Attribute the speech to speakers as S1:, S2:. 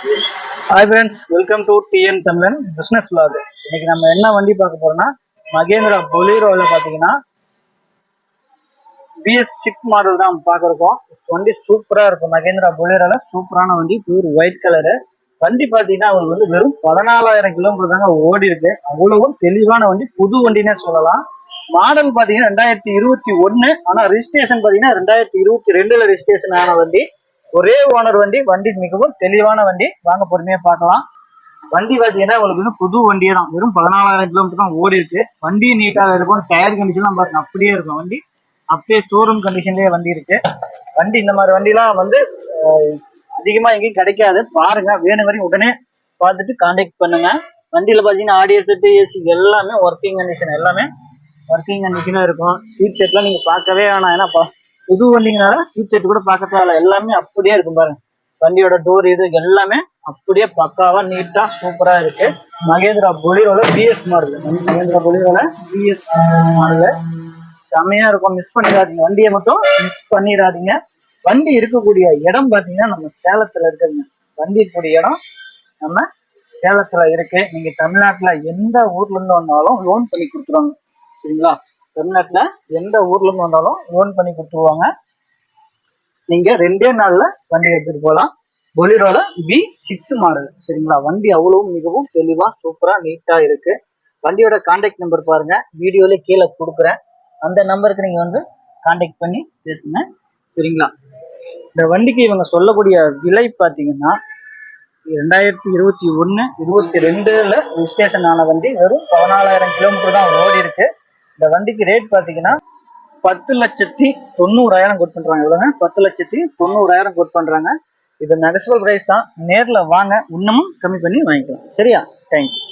S1: Hi friends welcome to TN Tamilan business vlog. இன்னைக்கு நம்ம என்ன வண்டி பார்க்க போறோம்னா மகேந்திரா பொலீரோல பாத்தீங்கன்னா பிஎஸ் சிக் மாடல் தான் பார்க்கறோம். வண்டி சூப்பரா இருக்கும். மகேந்திரா பொலீரோல சூப்பரான வண்டி பியூர் ஒயிட் கலரு வண்டி பாத்தீங்கன்னா அவங்களுக்கு வந்து வெறும் பதினாலாயிரம் கிலோமீட்டர் தாங்க ஓடி இருக்கு அவ்வளவும் தெளிவான வண்டி புது வண்டினே சொல்லலாம். மாடல் பாத்தீங்கன்னா ரெண்டாயிரத்தி இருபத்தி ஒன்னு ஆனா ரிஜிஸ்ட்ரேஷன் பாத்தீங்கன்னா ரெண்டாயிரத்தி இருபத்தி ரெண்டுல ரிஜிஸ்ட்ரேஷன் ஆன வண்டி. ஒரே ஓனர் வண்டி வண்டி மிகவும் தெளிவான வண்டி. வாங்க பொறுமையா பார்க்கலாம். வண்டி பார்த்தீங்கன்னா உங்களுக்கு வந்து புது வண்டியே தான் வெறும் பதினாலாயிரம் கிலோமீட்டர் தான் ஓடி இருக்கு. வண்டி நீட்டாக இருக்கும். டயர் கண்டிஷன்லாம் பாருங்க அப்படியே இருக்கும் வண்டி. அப்படியே ஷோரூம் கண்டிஷன்லேயே வண்டி இருக்கு. வண்டி இந்த மாதிரி வண்டிலாம் வந்து அதிகமாக எங்கேயும் கிடைக்காது. பாருங்க வேணும் வரையும் உடனே பார்த்துட்டு கான்டாக்ட் பண்ணுங்க. வண்டியில் பார்த்தீங்கன்னா ஆடியோ செட்டு ஏசி எல்லாமே ஒர்க்கிங் கண்டிஷன் எல்லாமே ஒர்க்கிங் கண்டிஷனாக இருக்கும். சீட் செட்லாம் நீங்கள் பார்க்கவே வேணாம். ஏன்னா புது வண்டிங்கனால சீட் செட் கூட பார்க்க தேவையில்ல எல்லாமே அப்படியே இருக்கும் பாருங்க. வண்டியோட டோர் இது எல்லாமே அப்படியே பக்காவா நீட்டா சூப்பரா இருக்கு. மகேந்திரா பொலிரோல பிஎஸ் மாடல் மகேந்திரா பொலிரோல பிஎஸ் மாடல் செமையா இருக்கும். மிஸ் பண்ணிடாதீங்க. வண்டியை மட்டும் மிஸ் பண்ணிடாதீங்க. வண்டி இருக்கக்கூடிய இடம் பாத்தீங்கன்னா நம்ம சேலத்துல இருக்குதுங்க. வண்டி இருக்கக்கூடிய இடம் நம்ம சேலத்துல இருக்கு. நீங்க தமிழ்நாட்டுல எந்த ஊர்ல இருந்து வந்தாலும் லோன் பண்ணி கொடுத்துருவாங்க. சரிங்களா? தமிழ்நாட்டில் எந்த ஊர்லேருந்து வந்தாலும் லோன் பண்ணி கொடுத்துருவாங்க. நீங்கள் ரெண்டே நாளில் வண்டி எடுத்துகிட்டு போகலாம். பொலிரோல பி சிக்ஸ் மாடல் சரிங்களா? வண்டி அவ்வளவும் மிகவும் தெளிவாக சூப்பராக நீட்டாக இருக்கு. வண்டியோட கான்டாக்ட் நம்பர் பாருங்க. வீடியோல கீழே கொடுக்குறேன். அந்த நம்பருக்கு நீங்கள் வந்து கான்டாக்ட் பண்ணி பேசுங்க. சரிங்களா? இந்த வண்டிக்கு இவங்க சொல்லக்கூடிய விலை பார்த்தீங்கன்னா ரெண்டாயிரத்தி இருபத்தி ஒன்று இருபத்தி ரெண்டுல ரிஜிஸ்ட்ரேஷன் ஆன வண்டி வெறும் பதினாலாயிரம் கிலோமீட்டர் தான் ஓடி இருக்கு இந்த வண்டிக்கு ரேட் பார்த்தீங்கன்னா பத்து லட்சத்தி தொண்ணூறாயிரம் கோட் பண்றாங்க. எவ்வளோங்க பத்து லட்சத்தி தொண்ணூறாயிரம் கோட் பண்றாங்க. இது நெகசிபிள் பிரைஸ் தான். நேரில் வாங்க. இன்னமும் கம்மி பண்ணி வாங்கிக்கலாம். சரியா? தேங்க்யூ